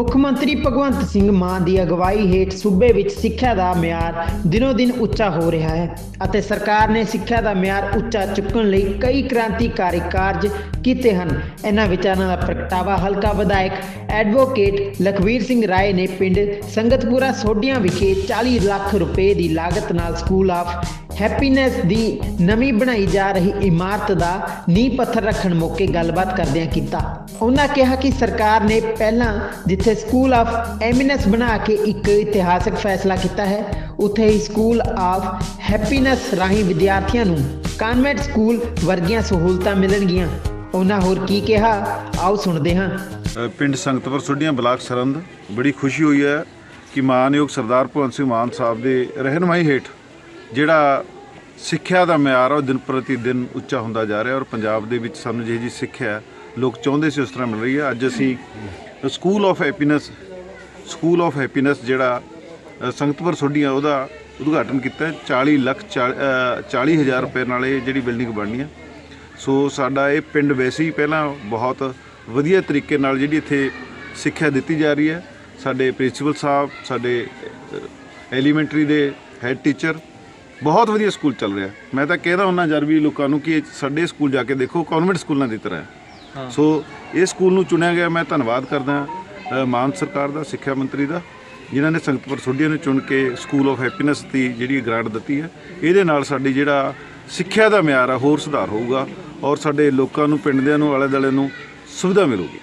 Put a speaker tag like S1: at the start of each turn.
S1: ਮੁੱਖ ਮੰਤਰੀ ਭਗਵੰਤ ਸਿੰਘ ਮਾਨ ਦੀ ਅਗਵਾਈ ਹੇਠ ਸੂਬੇ ਵਿੱਚ ਸਿੱਖਿਆ ਦਾ ਮਿਆਰ ਦਿਨੋ-ਦਿਨ ਉੱਚਾ ਹੋ ਰਿਹਾ ਹੈ ਅਤੇ ਸਰਕਾਰ ਨੇ ਸਿੱਖਿਆ ਦਾ ਮਿਆਰ ਉੱਚਾ ਚੁੱਕਣ ਲਈ ਕਈ ਕ੍ਰਾਂਤੀਕਾਰੀ ਕਾਰਜ ਕੀਤੇ ਹਨ। ਇਹਨਾਂ ਵਿਚਾਰਾਂ ਦਾ ਪ੍ਰਗਟਾਵਾ ਹਲਕਾ ਵਿਧਾਇਕ ਐਡਵੋਕੇਟ ਲਖਵੀਰ ਸਿੰਘ ਰਾਏ ਨੇ ਪਿੰਡ ਸੰਗਤਪੁਰਾ ਸੋਢੀਆਂ ਵਿਖੇ 40 ਲੱਖ ਰੁਪਏ ਦੀ ਲਾਗਤ ਨਾਲ ਸਕੂਲ ਆਫ ਹੈਪੀਨੈਸ ਦੀ ਨਵੀਂ ਬਣਾਈ ਜਾ ਰਹੀ ਇਮਾਰਤ ਦਾ ਨੀਂਹ ਪੱਥਰ ਰੱਖਣ ਮੌਕੇ ਗੱਲਬਾਤ ਕਰਦਿਆਂ ਕੀਤਾ ਉਹਨਾਂ ਕਿਹਾ ਕਿ ਸਰਕਾਰ ਨੇ ਪਹਿਲਾਂ ਜਿੱਥੇ ਸਕੂਲ ਆਫ ਐਮਿਨੈਸ ਬਣਾ ਕੇ ਇੱਕ ਇਤਿਹਾਸਕ ਫੈਸਲਾ ਕੀਤਾ ਹੈ, ਉੱਥੇ ਹੀ ਸਕੂਲ ਆਫ ਹੈਪੀਨੈਸ ਰਾਹੀਂ ਵਿਦਿਆਰਥੀਆਂ ਨੂੰ ਕਨਵੈਂਟ ਸਕੂਲ ਵਰਗੀਆਂ ਸਹੂਲਤਾਂ ਮਿਲਣਗੀਆਂ। ਉਹਨਾਂ ਹੋਰ ਕੀ ਕਿਹਾ? ਆਓ ਸੁਣਦੇ ਹਾਂ।
S2: ਪਿੰਡ ਸੰਗਤਪੁਰ ਸੁੱਡੀਆਂ ਬਲਾਕ ਸਰੰਦ। ਬੜੀ ਖੁਸ਼ੀ ਹੋਈ ਹੈ ਕਿ ਮਾਨਯੋਗ ਸਰਦਾਰ ਭਗਵੰਤ ਸਿੰਘ ਮਾਨ ਸਾਹਿਬ ਦੇ ਰਹਿਨਮਾਈ ਹੇਠ ਜਿਹੜਾ ਸਿੱਖਿਆ ਦਾ ਮਿਆਰ ਉਹ ਦਿਨ ਪ੍ਰਤੀ ਦਿਨ ਉੱਚਾ ਹੁੰਦਾ ਜਾ ਰਿਹਾ ਔਰ ਪੰਜਾਬ ਦੇ ਵਿੱਚ ਸਾਨੂੰ ਜਿਹੀ ਜੀ ਸਿੱਖਿਆ ਲੋਕ ਚਾਹੁੰਦੇ ਸੀ ਉਸ ਤਰ੍ਹਾਂ ਮਿਲ ਰਹੀ ਹੈ। ਅੱਜ ਅਸੀਂ school of happiness school of happiness ਜਿਹੜਾ ਸੰਗਤਪੁਰ ਸੋਢੀਆਂ ਉਹਦਾ ਉਦਘਾਟਨ ਕੀਤਾ ਹੈ। 40 ਲੱਖ 40 ਹਜ਼ਾਰ ਰੁਪਏ ਨਾਲ ਇਹ ਜਿਹੜੀ ਬਿਲਡਿੰਗ ਬਣਨੀ ਹੈ। ਸੋ ਸਾਡਾ ਇਹ ਪਿੰਡ ਵੈਸੇ ਹੀ ਪਹਿਲਾਂ ਬਹੁਤ ਵਧੀਆ ਤਰੀਕੇ ਨਾਲ ਜਿਹੜੀ ਇੱਥੇ ਸਿੱਖਿਆ ਦਿੱਤੀ ਜਾ ਰਹੀ ਹੈ। ਸਾਡੇ ਪ੍ਰਿੰਸੀਪਲ ਸਾਹਿਬ, ਸਾਡੇ ਐਲੀਮੈਂਟਰੀ ਦੇ ਹੈੱਡ ਟੀਚਰ ਬਹੁਤ ਵਧੀਆ ਸਕੂਲ ਚੱਲ ਰਿਹਾ ਮੈਂ ਤਾਂ ਕਹਿਦਾ ਹੁੰਦਾ ਜਰ ਵੀ ਲੋਕਾਂ ਨੂੰ ਕਿ ਸਾਡੇ ਸਕੂਲ ਜਾ ਕੇ ਦੇਖੋ ਕਨਵੈਂਟ ਸਕੂਲਾਂ ਦੀ ਤਰ੍ਹਾਂ ਸੋ ਇਹ ਸਕੂਲ ਨੂੰ ਚੁਣਿਆ ਗਿਆ। ਮੈਂ ਧੰਨਵਾਦ ਕਰਦਾ ਮਾਨ ਸਰਕਾਰ ਦਾ, ਸਿੱਖਿਆ ਮੰਤਰੀ ਦਾ, ਜਿਨ੍ਹਾਂ ਨੇ ਸੰਗਤਪੁਰ ਸੋਢੀਆਂ ਨੂੰ ਚੁਣ ਕੇ ਸਕੂਲ ਆਫ ਹੈਪੀਨੈਸ ਦੀ ਜਿਹੜੀ ਗ੍ਰਾਂਟ ਦਿੱਤੀ ਹੈ। ਇਹਦੇ ਨਾਲ ਸਾਡੀ ਜਿਹੜਾ ਸਿੱਖਿਆ ਦਾ ਮਿਆਰ ਆ, ਹੋਰ ਸੁਧਾਰ ਹੋਊਗਾ ਔਰ ਸਾਡੇ ਲੋਕਾਂ ਨੂੰ, ਪਿੰਡ ਦਿਆਂ ਨੂੰ ਆਲੇ ਦੁਆਲੇ ਨੂੰ ਸੁਵਿਧਾ ਮਿਲੂਗੀ।